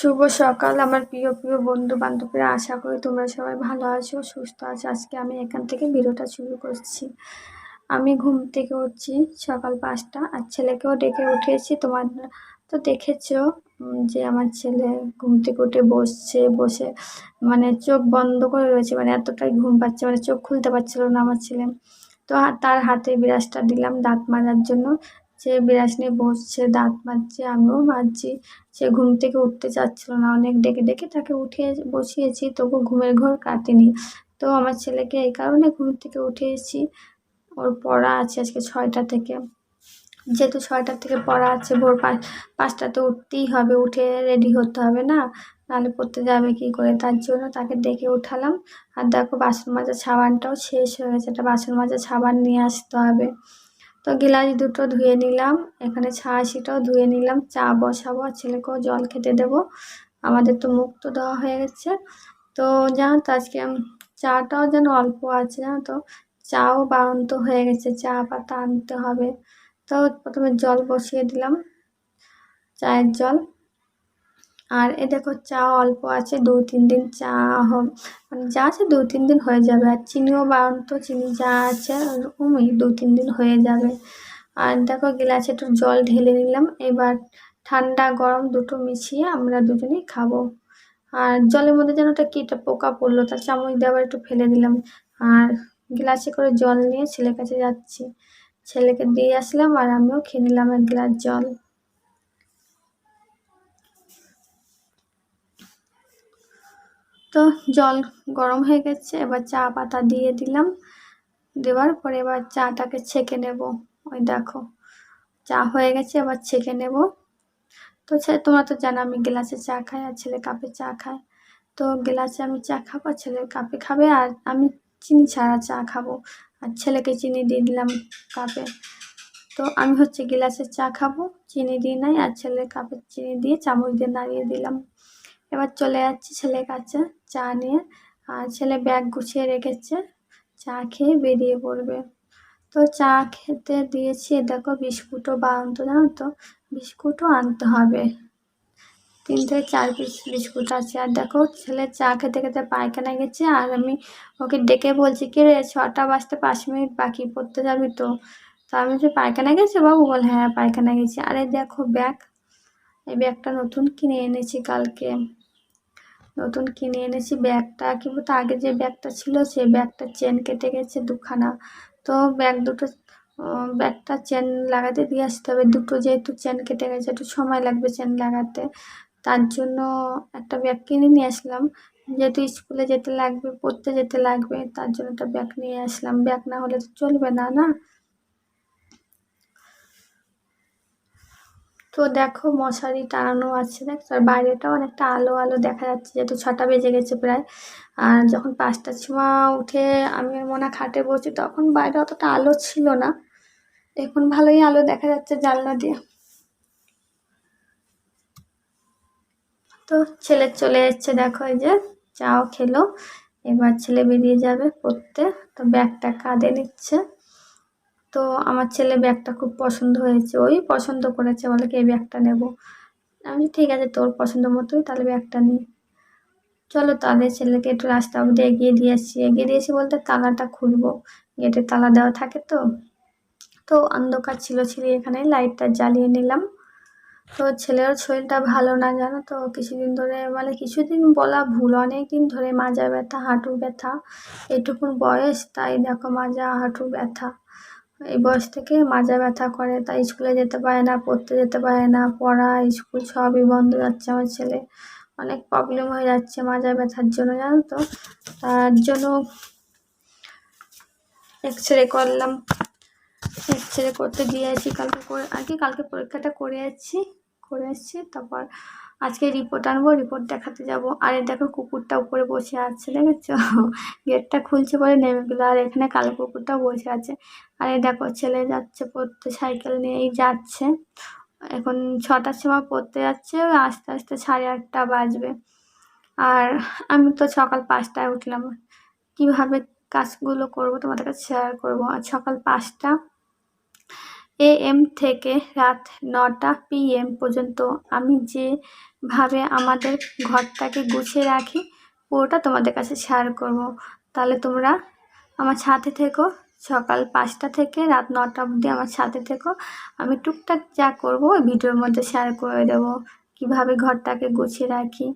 শুভ সকাল, আমার প্রিয় প্রিয় বন্ধু বান্ধবীরা আশা করি তোমরা সবাই ভালো আছো, সুস্থ আছো। আজকে আমি এখান থেকে ভিডিওটা শুরু করছি। আমি ঘুম থেকে উঠছি সকাল পাঁচটা আর ছেলেকেও ডেকে উঠিয়েছি। তোমার তো দেখেছ যে আমার ছেলে ঘুম থেকে উঠে বসছে, বসে মানে চোখ বন্ধ করে রয়েছে মানে এতটাই ঘুম পাচ্ছে মানে চোখ খুলতে পারছিল না আমার ছেলে। তো তার হাতে বিরাজটা দিলাম দাঁত মাজার জন্য। সে বিরাজ নিয়ে বসছে, দাঁত মাজছে, আমিও মাজছি। সে ঘুম থেকে উঠতে চাচ্ছিল না, অনেক ডেকে ডেকে তাকে উঠিয়ে বসিয়েছি, তবু ঘুমের ঘোর কাটেনি। তো আমার ছেলেকে এই কারণে ঘুম থেকে উঠিয়েছি ওর পড়া আছে আজকে ছয়টা থেকে। যেহেতু ছয়টার থেকে পড়া আছে, ভোর পাঁচ পাঁচটাতে উঠতেই হবে, উঠে রেডি হতে হবে না। নাহলে পড়তে যাবে কি করে? তার জন্য তাকে ডেকে উঠালাম। আর দেখো বাসন মাজা সাবানটাও শেষ হয়ে গেছে, একটা বাসন মাজা সাবান নিয়ে আসতে হবে। তো গিলাস দুটো ধুয়ে নিলাম, এখানে ছাঁচিটাও ধুয়ে নিলাম, চা বসাবো আর ছেলেকেও জল খেতে দেব। আমাদের তো মুখ তো দেওয়া হয়ে গেছে। তো জানো তো আজকে চাটাও যেন অল্প আছে, জানো তো? চাও বাড়ন্ত হয়ে গেছে, চা পাতা আনতে হবে। তো প্রথমে জল বসিয়ে দিলাম, চায়ের জল। আর এ দেখো চা অল্প আছে, দু, তিন দিন চা মানে যা আছে দু, তিন দিন হয়ে যাবে। আর চিনিও বাড়ন্ত, চিনি যা আছে ওরকমই দু, তিন দিন হয়ে যাবে। আর দেখো গ্লাসে একটু জল ঢেলে নিলাম, এবার ঠান্ডা গরম দুটো মিশিয়ে আমরা দুজনেই খাব। আর জলের মধ্যে যেন একটা কীটা পোকা পড়ল, তার চামচ দিয়ে আবার একটু ফেলে দিলাম। আর গ্লাসে করে জল নিয়ে ছেলের কাছে যাচ্ছি। ছেলেকে দিয়ে আসলাম আর আমিও খেয়ে নিলাম এক গ্লাস জল। তো জল গরম হয়ে গেছে, এবার চা পাতা দিয়ে দিলাম। দেওয়ার পরে এবার চাটাকে ছেঁকে নেব। ওই দেখো, চা হয়ে গেছে, এবার ছেঁকে নেব। তো তোমরা তো জানো আমি গ্লাসে চা খাই আর ছেলে কাপে চা খায়। তো গ্লাসে আমি চা খাব, আর ছেলে কাপে খাবে, আর আমি চিনি ছাড়া চা খাব। আর ছেলেকে চিনি দিয়ে দিলাম কাপে। তো আমি হচ্ছে গ্লাসে চা খাব, চিনি দিয়ে নাই, আর ছেলের কাপে চিনি দিয়ে চামচ দিয়ে নাড়িয়ে দিলাম। এবার চলে যাচ্ছি ছেলের কাছে। চা নিয়ে, আর ছেলে ব্যাগ গুছিয়ে রেখেছে, চা খেয়ে বেরিয়ে পড়বে। তো চা খেতে দিয়েছি, দেখো বিস্কুটও বানান্ত জানো তো, বিস্কুটও আনতে হবে। তিন থেকে চার পিস বিস্কুট আছে, আর দেখো ছেলে চা খেতে খেতে পায়খানা গেছে, আর আমি ওকে ডেকে বলছি, কি রে, ছটা বাজতে পাঁচ মিনিট বাকি, পড়তে যাবি তো? তা আমি যে পায়খানা গেছে বাবু? বল হ্যাঁ পায়খানা গেছি। আরে দেখো ব্যাগ, এই ব্যাগটা নতুন কিনে এনেছি কালকে। নতুন কিনে এনেছি। ব্যাগটা কি বলতো আগে যে ব্যাগটা ছিল, সেই ব্যাগটা চেন কেটে গেছে দুখানা। তো ব্যাগ দুটো ব্যাগটা চেন লাগাতে দিয়ে আসতে হবে। দুটো যেহেতু চেন কেটে গেছে, একটু সময় লাগবে চেন লাগাতে। তার জন্য একটা ব্যাগ কিনে নিয়ে আসলাম। যেহেতু স্কুলে যেতে লাগবে, পড়তে যেতে লাগবে, তার জন্য একটা ব্যাগ নিয়ে আসলাম। ব্যাগ না হলে তো চলবে না না? তো দেখো মশারি টানানো আছে দেখছ আর বাইরেটাও অনেকটা আলো আলো দেখা যাচ্ছে, যেহেতু ছটা বেজে গেছে প্রায়। আর যখন পাঁচটার সময় উঠে আমি মোনা খাটে বসি, তখন বাইরে অতটা আলো ছিল না। এখন ভালোই আলো দেখা যাচ্ছে জানলা দিয়ে। তো ছেলে চলে যাচ্ছে দেখো এই যে, চাও খেলো। এবার ছেলে বেরিয়ে যাবে পড়তে। তো ব্যাগটা কাঁধে নিচ্ছে। তো আমার ছেলে ব্যাগটা খুব পছন্দ হয়েছে। ওই পছন্দ করেছে বলে কি এই ব্যাগটা নেব। আমি ঠিক আছে, তোর পছন্দ মতোই, তাহলে ব্যাগটা নিই চলো তাহলে ছেলেকে একটু রাস্তা অবধি এগিয়ে দিয়ে আসছি। এগিয়ে দিয়েছি বলতে তালাটা খুলবো। গেটে তালা দেওয়া থাকে তো। তো অন্ধকার ছিল ছিল এখানে লাইটটা জ্বালিয়ে নিলাম। তো ছেলের শরীরটা ভালো না, জানো তো? কিছুদিন ধরে মানে কিছুদিন বলা ভুল অনেক দিন ধরে মাজা ব্যথা, হাঁটু ব্যথা এটুকুন বয়স, তাই দেখো মাজা, হাঁটু ব্যথা। এই বয়স থেকে মাজা ব্যথা করে, তাই স্কুলে যেতে পারে না, পড়তে যেতে পারে না, পড়া, স্কুল সবই বন্ধ যাচ্ছে আমার ছেলে। অনেক প্রবলেম হয়ে যাচ্ছে মাজা ব্যথার জন্য, জানো তো? তার জন্য এক্স রে করলাম। এক্স রে করতে দিয়ে আছি কালকে করে আর কি কালকে পরীক্ষাটা করে আসছি করে আসছি, তারপর আজকে রিপোর্ট আনব রিপোর্ট দেখাতে যাব। আর দেখো কুকুরটা উপরে বসে আছে, দেখেছ? গেটটা খুলছে পরে নেমে গেলো। আর এখানে কালো কুকুরটাও বসে আছে। আর দেখো, ছেলে যাচ্ছে, পড়তে সাইকেল নিয়েই যাচ্ছে। এখন ছটার সময় পড়তে যাচ্ছে, আস্তে আস্তে সাড়ে আটটা বাজবে। আর আমি তো সকাল পাঁচটায় উঠলাম। কীভাবে কাজগুলো করব তোমাদের কাছে শেয়ার করব? আর সকাল পাঁচটা। এ এম থেকে রাত নটা পিএম পর্যন্ত। আমি যেভাবে আমাদের ঘরটাকে গুছিয়ে রাখি, পুরোটা তোমাদের কাছে শেয়ার করব। তাহলে তোমরা আমার সাথে থেকো। সকাল পাঁচটা থেকে রাত নটা অবধি আমার সাথে থেকো। আমি টুকটাক যা করব ওই ভিডিওর মধ্যে শেয়ার করে দেবো। কীভাবে ঘরটাকে গুছিয়ে রাখি,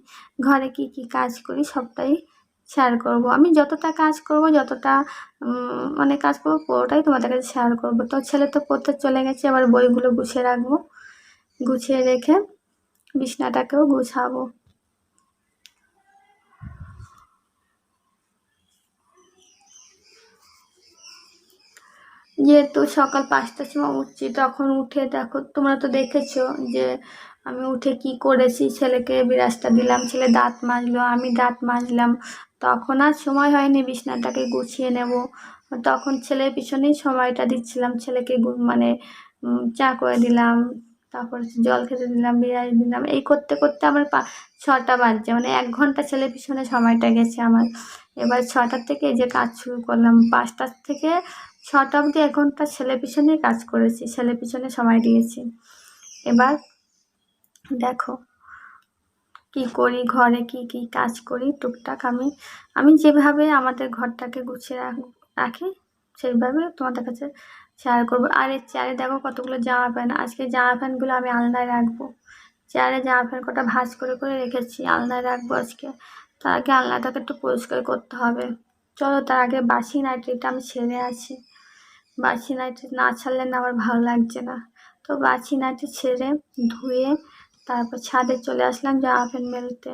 ঘরে কি কি কাজ করি সবটাই শেয়ার করব। আমি যতটা কাজ করব, যতটা মানে কাজ করব, পুরোটাই তোমাদের কাছে শেয়ার করব। তো ছেলে তো পড়তে চলে গেছে আবার বইগুলো গুছিয়ে রাখব। গুছিয়ে রেখে বিছনাটাকেও গুছাবো। যেহেতু সকাল পাঁচটার সময় উঠছি, তখন উঠে দেখো, তোমরা তো দেখেছ যে আমি উঠে কি করেছি। ছেলেকে বিরাজটা দিলাম, ছেলে দাঁত মাজলো, আমি দাঁত মাজলাম। তখন আর সময় হয়নি বিছনাটাকে গুছিয়ে নেব। তখন ছেলের পিছনেই সময়টা দিচ্ছিলাম। ছেলেকে মানে চা করে দিলাম, তারপর জল খেতে দিলাম বিরাজ দিলাম। এই করতে করতে আমার পা, ছটা বাজছে। মানে এক ঘণ্টা ছেলের পিছনে সময়টা গেছে আমার। এবার ছটার থেকে যে কাজ শুরু করলাম, পাঁচটার থেকে ছটা অবধি এক ঘণ্টা ছেলে পিছনেই কাজ করেছি। ছেলে পিছনে সময় দিয়েছি। এবার দেখো কি করি, ঘরে কি কি কাজ করি, টুকটাক আমি আমি যেভাবে আমাদের ঘরটাকে গুছিয়ে রাখ- সেইভাবে তোমাদের কাছে শেয়ার করব। আর এই চেয়ারে দেখো কতগুলো জামা প্যান্ট, আজকে জামা প্যান্টগুলো আমি আলনায় রাখব। চেয়ারে জামা প্যান্ট কটা ভাজ করে করে রেখেছি, আলনায় রাখব আজকে। তার আগে আলনাটাকে একটু পরিষ্কার করতে হবে। চলো তার আগে বাসি নাইটিটা আমি ছেড়ে আছি বাসি নাইটি না ছাড়লে না আমার ভালো লাগছে না। তো বাসি নাইটি ছেড়ে ধুয়ে তারপর ছাদে চলে আসলাম জামা প্যান্ট মেলতে।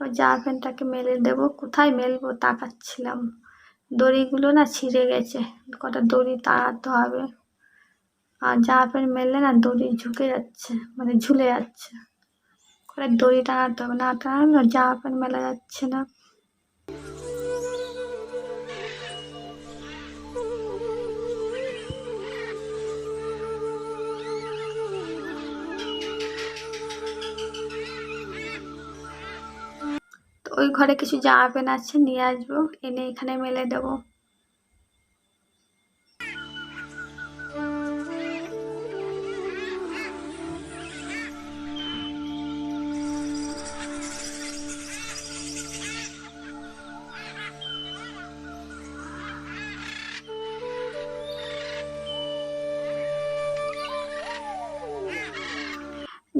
জামা প্যান্টটাকে মেলে দেবো, কোথায় মেলবো তাকাচ্ছিলাম। দড়িগুলো না ছিঁড়ে গেছে, কটা দড়ি তাড়াতে হবে। আর জামা প্যান্ট মেললে না দড়ি ঝুঁকে যাচ্ছে মানে ঝুলে যাচ্ছে। করে দড়ি টানাতে হবে, না টানালে জামা প্যান্ট মেলা যাচ্ছে না। ওই ঘরে কিছু জামা প্যান্ট আছে নিয়ে আসব, এনে এখানে মেলে দেবো।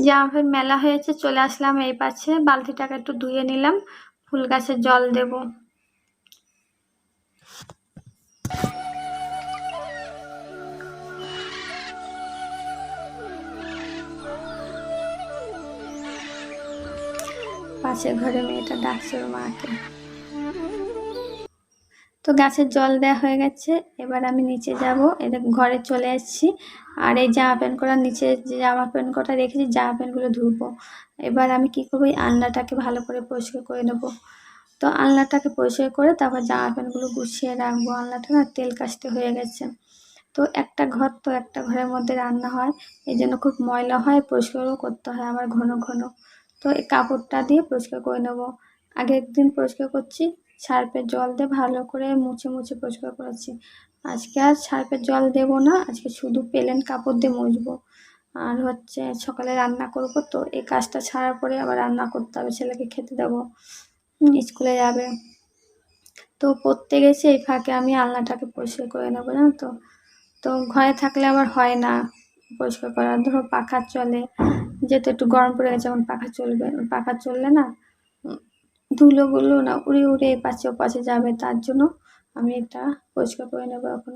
জামা প্যান্ট মেলা হয়েছে, চলে আসলাম এই পাশে। বালতিটাকে একটু ধুয়ে নিলাম। ফুল গাছে জল দেব। পাশের ঘরে মেয়েটা ডাকছে ওর মাকে। তো গাছের জল দেওয়া হয়ে গেছে, এবার আমি নিচে যাব। এটা ঘরে চলে এসেছি আর এই জামা প্যান্ট করা নিচে যে জামা প্যান্ট কটা রেখেছি, জামা প্যান্টগুলো ধুবো। এবার আমি কি করব, এই আলনাটাকে ভালো করে পরিষ্কার করে নেব। তো আলনাটাকে পরিষ্কার করে তারপর জামা প্যান্টগুলো গুছিয়ে রাখব। আলনাটা না তেল কাস্তে হয়ে গেছে। তো একটা ঘর তো একটা ঘরের মধ্যে রান্না হয়। এই জন্য খুব ময়লা হয়, পরিষ্কারও করতে হয় আমার ঘন ঘন। তো এই কাপড়টা দিয়ে পরিষ্কার করে নেব। আগে একদিন পরিষ্কার করছি সার্ফের জল দিয়ে ভালো করে মুছে মুছে পরিষ্কার করেছি আজকে আর সার্পের জল দেবো না, আজকে শুধু পেলেন কাপড় দিয়ে মুছবো। আর হচ্ছে সকালে রান্না করব তো, এই কাজটা ছাড়ার পরে আবার রান্না করতে হবে, ছেলেকে খেতে দেবো। স্কুলে যাবে। তো পড়তে গেছে এই ফাঁকে আমি আলনাটাকে পরিষ্কার করে নেব, জানো তো? তো ঘরে থাকলে আবার হয় না পরিষ্কার করা। ধরো পাখা চলে, যেহেতু একটু গরম পড়ে গেছে, এখন পাখা চলবে। পাখা চললে না ধুলোগুলো না উড়ে উড়ে পাশে পাশে যাবে, তার জন্য আমি এটা পরিষ্কার করে নেব এখন।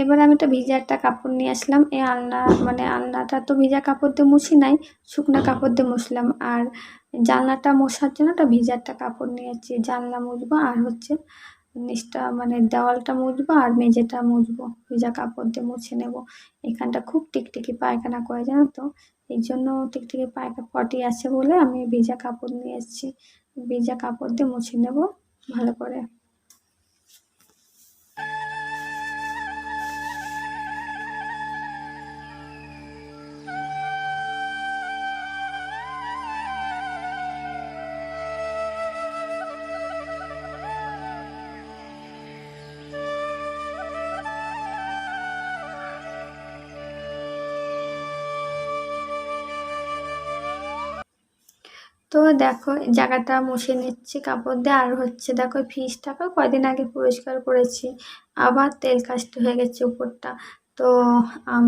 এবার আমি একটা ভিজা একটা কাপড় নিয়ে আসলাম, এই আলনা মানে আলনাটা তো ভিজা কাপড় দিয়ে মুছি নাই, শুকনো কাপড় দিয়ে মুছলাম। আর জানলাটা মোছার জন্য একটা ভিজা একটা কাপড় নিয়েছি জানলা মুছবো আর হচ্ছে নিচটা মানে দেওয়ালটা মুছবো আর মেঝেটা মুছবো। ভিজা কাপড় দিয়ে মুছে নেব। এখানটা খুব টিকটিকি পায়খানা করে, জানো তো? এই জন্য টিকটিকি পায়খানা পটি আছে বলে আমি ভিজা কাপড় নিয়ে এসেছি। ভিজা কাপড় দিয়ে মুছে নেব ভালো করে। তো দেখো, জায়গাটা মুছে নিচ্ছি, কাপড় দিয়ে। আর হচ্ছে দেখো, ফ্রিজটাকে কয়দিন আগে পরিষ্কার করেছি, আবার তেল কাস্ট হয়ে গেছে উপরটা। তো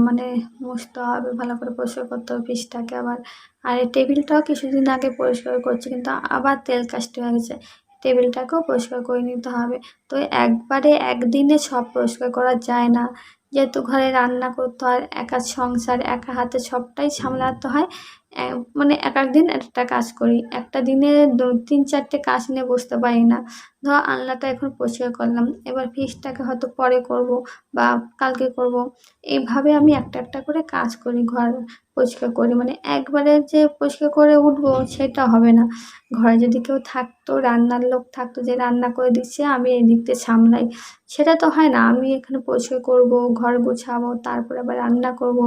মানে মুছতে হবে, ভালো করে পরিষ্কার করতে হবে ফ্রিজটাকে আবার। আর এই টেবিলটাও কিছুদিন আগে পরিষ্কার করছি, কিন্তু আবার তেল কাস্ট হয়ে গেছে। টেবিলটাকেও পরিষ্কার করে নিতে হবে। তো একবারে একদিনে সব পরিষ্কার করা যায় না। যেহেতু ঘরে রান্না করতে হয়, একা সংসার, একা হাতে সবটাই সামলাতে হয় মানে এক এক দিন একটা কাজ করি। একটা দিনে তিন, চারটে কাজ নিয়ে বসতে পারি না। ধর আলনাটা এখন পরিষ্কার করলাম, এবার ফিসটাকে হয়তো পরে করব বা কালকে করব। এইভাবে আমি একটা একটা করে কাজ করি, ঘর পরিষ্কার করি। মানে একবারে যে পরিষ্কার করে উঠবো সেটা হবে না। ঘরে যদি কেউ থাকতো, রান্নার লোক থাকতো যে রান্না করে দিচ্ছে, আমি এই দিকটা সামলাই। সেটা তো হয় না। আমি এখানে পরিষ্কার করব, ঘর গোছাবো, তারপরে আবার রান্না করব।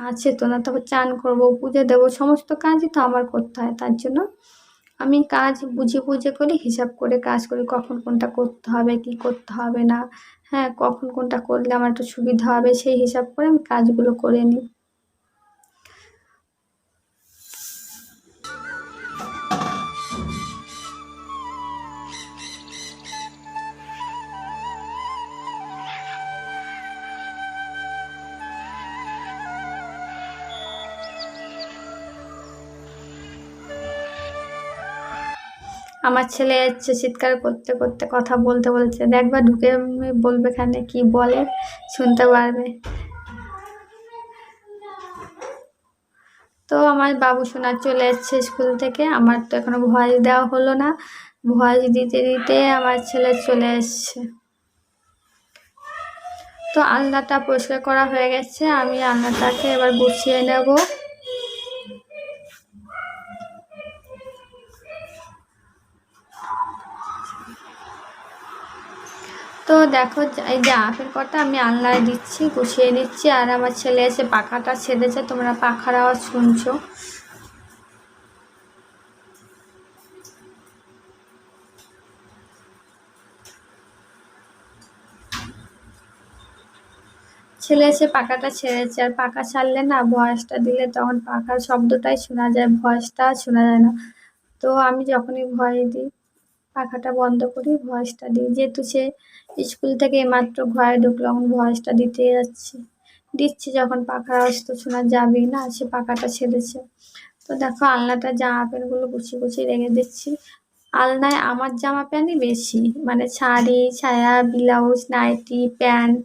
আছে তো না, তারপর চান করব, পুজো দেবো, সমস্ত কাজই তো আমার করতে হয়, তার জন্য আমি কাজ বুঝে বুঝে করি, হিসাব করে কাজ করি, কখন কোনটা করতে হবে, কি করতে হবে না হ্যাঁ কখন কোনটা করলে আমার একটু সুবিধা হবে, সেই হিসাব করে আমি কাজগুলো করে নিই। আমার ছেলে হচ্ছে চিৎকার করতে করতে, কথা বলতে বলছে দেখবা ঢুকে বলবে এখানে কি বলে, শুনতে পারবে। তো আমার বাবু সোনা চলে এসছে স্কুল থেকে। আমার তো এখনও ভয়েস দেওয়া হলো না। ভয়েস দিতে দিতে আমার ছেলে চলে এসছে। তো আলনাটা পরিষ্কার করা হয়ে গেছে। আমি আলনাটাকে এবার গুছিয়ে নেব। তো দেখো, এই যে আপেল কটা আমি আলনায় দিচ্ছি, গুছিয়ে দিচ্ছি আর আমার ছেলে এসে পাখাটা ছেড়েছে তোমরা পাখার আওয়াজ শুনছো। ছেলে এসে পাখাটা ছেড়েছে, আর পাখা ছাড়লে না ভয়েসটা দিলে তখন পাখার শব্দটাই শোনা যায়, ভয়েসটা শোনা যায় না। তো আমি যখনই ভয় দিই পাখাটা বন্ধ করি ভয়েসটা দিই। যেহেতু সে স্কুল থেকে মাত্র ঘরে ঢুকলো, এখন ভয়েসটা দিতে যাচ্ছি। দিচ্ছি যখন পাখার আওয়াজ শোনা যাবেই না, সে পাখাটা ছেড়েছে। তো দেখো, আলনাটা জামা প্যান্টগুলো গুছিয়ে গুছিয়ে রেখে দিচ্ছি। আলনায় আমার জামা প্যান্টই বেশি মানে শাড়ি, ছায়া, ব্লাউজ, নাইটি, প্যান্ট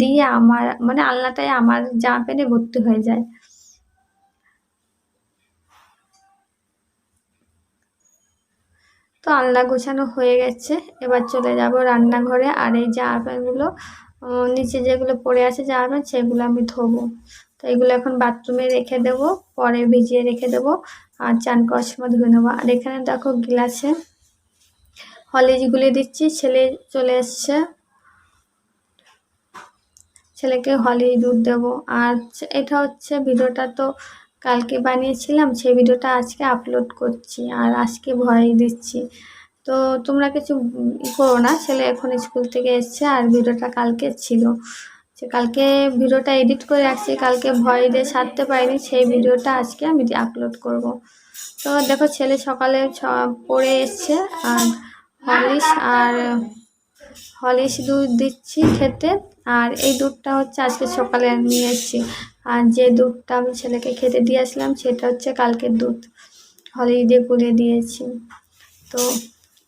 দিয়ে আমার মানে আলনাটায় আমার জামা প্যান্টে ভর্তি হয়ে যায়। তো আলনা গোছানো হয়ে গেছে। এবার চলে যাব রান্নাঘরে। আর এই জামা প্যান্টগুলো নিচে যেগুলো পড়ে আছে জামা সেগুলো আমি ধোবো। তো এগুলো এখন বাথরুমে রেখে দেবো, পরে ভিজিয়ে রেখে দেবো, আর চান করার সময় ধুয়ে নেব। আর এখানে দেখো গ্লাসে হলিজ গুলে দিচ্ছি, ছেলে চলে এসছে। ছেলেকে হলি দুধ দেবো। আর এটা হচ্ছে ভিডিওটা তো কালকে বানিয়েছিলাম, সেই ভিডিওটা আজকে আপলোড করছি আর আজকে ভয় দিচ্ছি। তো তোমরা কিছু ই করো না, ছেলে এখন স্কুল থেকে এসছে আর ভিডিওটা কালকে ছিল। যে কালকে ভিডিওটা এডিট করে রাখছি, কালকে ভয় দিয়ে সারতে পারিনি, সেই ভিডিওটা আজকে আমি আপলোড করব। তো দেখো ছেলে সকালে পড়ে এসছে আর হলিস আর হলিস দুধ দিচ্ছি খেতে। আর এই দুধটা হচ্ছে আজকে সকালে নিয়ে এসেছি। আর যে দুধটা আমি ছেলেকে খেতে দিয়ে আসলাম, সেটা হচ্ছে কালকের দুধ। হলিডে গুলে দিয়েছি। তো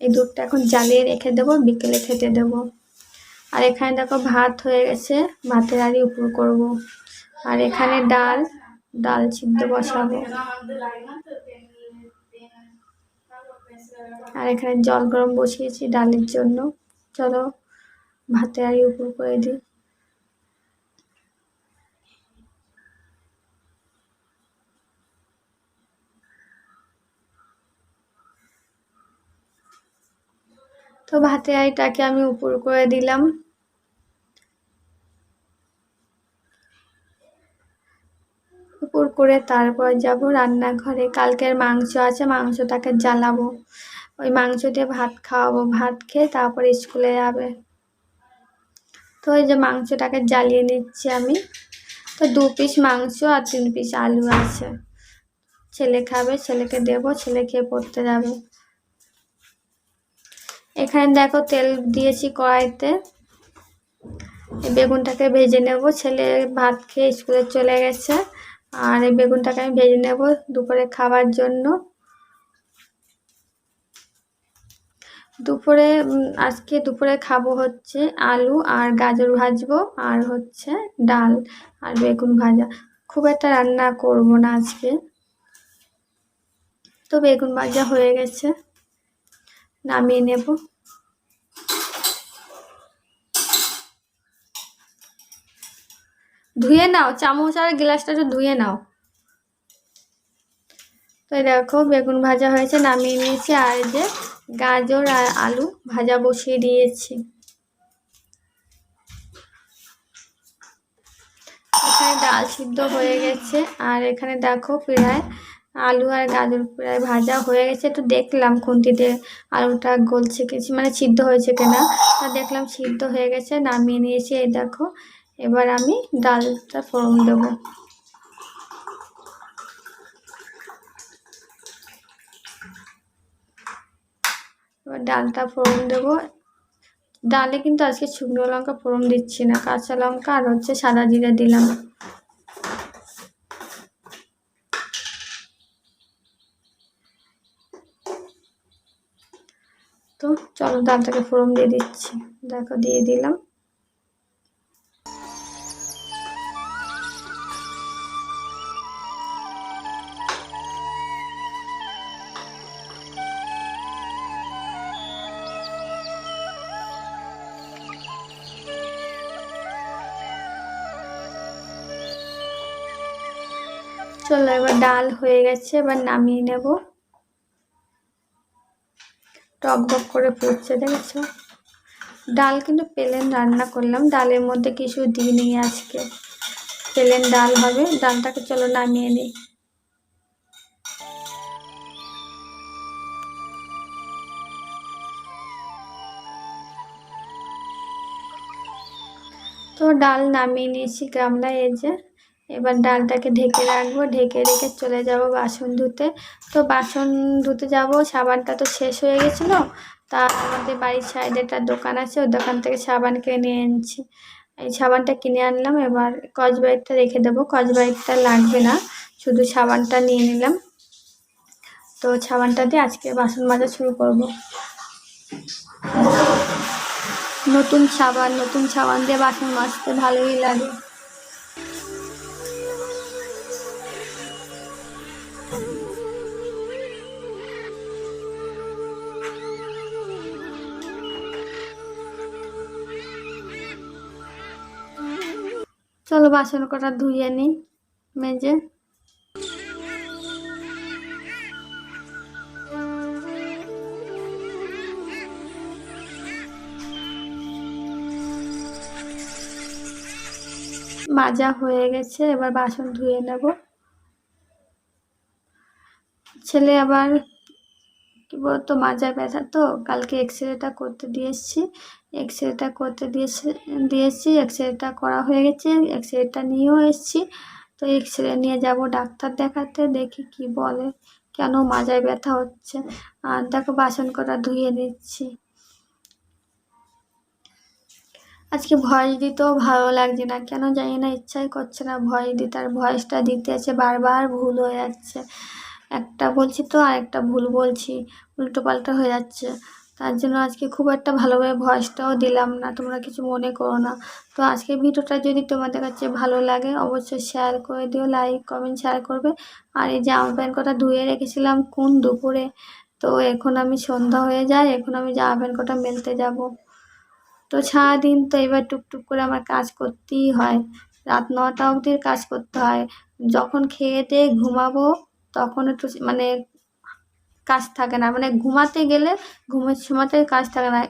এই দুধটা এখন জ্বালিয়ে রেখে দেবো, বিকেলে খেতে দেবো। আর এখানে দেখো ভাত হয়ে গেছে, ভাতের আরই উপর করব। আর এখানে ডাল ডাল সিদ্ধ বসাবো। আর এখানে জল গরম বসিয়েছি ডালের জন্য। চলো ভাতে আরই উপর করে দিই। তো ভাতে আইটাকে আমি উপর করে দিলাম। উপর করে তারপর যাব রান্নাঘরে। কালকের মাংস আছে, মাংসটাকে জ্বালাবো। ওই মাংস দিয়ে ভাত খাওয়াবো। ভাত খেয়ে তারপরে স্কুলে যাবে। তো ওই যে মাংসটাকে জ্বালিয়ে নিচ্ছি আমি। তো দু পিস মাংস আর তিন পিস আলু আছে। ছেলে খাবে, ছেলেকে দেবো, ছেলে খেয়ে পড়তে যাবে। এখানে দেখো তেল দিয়েছি কড়াইতে। বেগুনটাকে ভেজে নেব। ছেলে ভাত খেয়ে স্কুলে চলে গেছে। আর এই বেগুনটাকে আমি ভেজে নেব দুপুরে খাবার জন্য। দুপুরে আজকে দুপুরে খাব হচ্ছে আলু আর গাজর ভাজবো আর হচ্ছে ডাল আর বেগুন ভাজা। খুব একটা রান্না করব না আজকে। তো বেগুন ভাজা হয়ে গেছে। নামিয়ে নেব। ধুয়ে নাও, চামচ আর গ্লাসটা একটু ধুয়ে নাও। তো দেখো, বেগুন ভাজা হয়েছে, নামিয়ে নিয়েছি। আর যে গাজর আর আলু ভাজা বসিয়ে দিয়েছি। এখানে ডাল সিদ্ধ হয়ে গেছে। আর এখানে দেখো প্রায় আলু আর গাজর প্রায় ভাজা হয়ে গেছে। একটু দেখলাম খুন্তিতে আলুটা গলছে কিছু মানে সিদ্ধ হয়েছে কিনা তা দেখলাম সিদ্ধ হয়ে গেছে, নামিয়ে নিয়েছি, এই দেখো। এবার আমি ডালটা ফোড়ন দেবো। এবার ডালটা ফোড়ন দেবো। ডালে কিন্তু আজকে শুকনো লঙ্কা ফোড়ন দিচ্ছি না, কাঁচা লঙ্কা আর হচ্ছে সাদা জিরে দিলাম তো চলো ডালটাকে ফোড়ন দিয়ে দিচ্ছি। দেখো, দিয়ে দিলাম। চলো, এবার ডাল হয়ে গেছে, এবার নামিয়ে নেব। টক বক করে ফুটছে দেখেছ? ডাল কিন্তু প্লেন রান্না করলাম। ডালের মধ্যে কিছু দিই দিইনি আজকে। প্লেন ডাল হবে, ডালটাকে চলো নামিয়ে নিই। তো ডাল নামিয়ে নিয়েছি গামলায়, এই যে। এবার ডালটাকে ঢেকে রাখব, ঢেকে রেখে চলে যাব বাসন ধুতে। তো বাসন ধুতে যাব, সাবানটা তো শেষ হয়ে গেছিল। তা আমাদের বাড়ির সাইডে একটা দোকান আছে, ওই দোকান থেকে সাবান কিনে এনেছি। এই সাবানটা কিনে আনলাম, এবার কচবাইটটা রেখে দেবো। কচবাইটটা লাগবে না, শুধু সাবানটা নিয়ে নিলাম। তো সাবানটা দিয়ে আজকে বাসন মাজা শুরু করব। নতুন সাবান নতুন সাবান দিয়ে বাসন মাজতে ভালোই লাগে। চলো বাসন কটা ধুয়ে নিই, মেজে। মাজা হয়ে গেছে, এবার বাসন ধুয়ে নেব। ছেলে আবার বলতো মাজা ব্যথা তো, কালকে এক্স রেটা করতে দিয়ে এসেছি এক্স রেটা করতে দিয়েছি দিয়েছি এক্স রেটা করা হয়ে গেছে এক্স রেটা নিয়েও এসেছি। তো এক্স রে নিয়ে যাব ডাক্তার দেখাতে, দেখি কি বলে, কেন মাজায় ব্যথা হচ্ছে। আর দেখো বাসন কটা ধুয়ে দিচ্ছি আজকে ভয়েস দিতেও ভালো লাগছে না, কেন জানি না, ইচ্ছাই করছে না ভয়েস দিতে। আর ভয়েসটা দিতে আছে, বারবার ভুল হয়ে যাচ্ছে। একটা বলছি তো আর একটা ভুল বলছি উল্টো পাল্টা হয়ে যাচ্ছে। তার জন্য আজকে খুব একটা ভালোভাবে ভয়েসটাও দিলাম না, তোমরা কিছু মনে করো না। তো আজকে ভিডিওটা যদি তোমাদের কাছে ভালো লাগে, অবশ্যই শেয়ার করে দিও লাইক কমেন্ট শেয়ার করবে। আর এই জামা প্যান্ট কটা ধুয়ে রেখেছিলাম কোন দুপুরে, তো এখন আমি সন্ধ্যা হয়ে যায়, এখন আমি জামা প্যান্ট কটা মেলতে যাব। তো সারাদিন তো এবার টুকটুক করে আমার কাজ করতেই হয়, রাত নটা অবধি কাজ করতে হয়। যখন খেয়ে দিয়ে ঘুমাবো তখন একটু মানে কাজ থাকে না। মানে ঘুমাতে গেলে ঘুমের সময়তে কাজ থাকে না,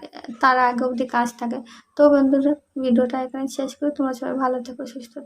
তার আগে অবধি কাজ থাকে। তো বন্ধুরা, ভিডিওটা এখানে শেষ করে। তোমরা সবাই ভালো থেকো, সুস্থ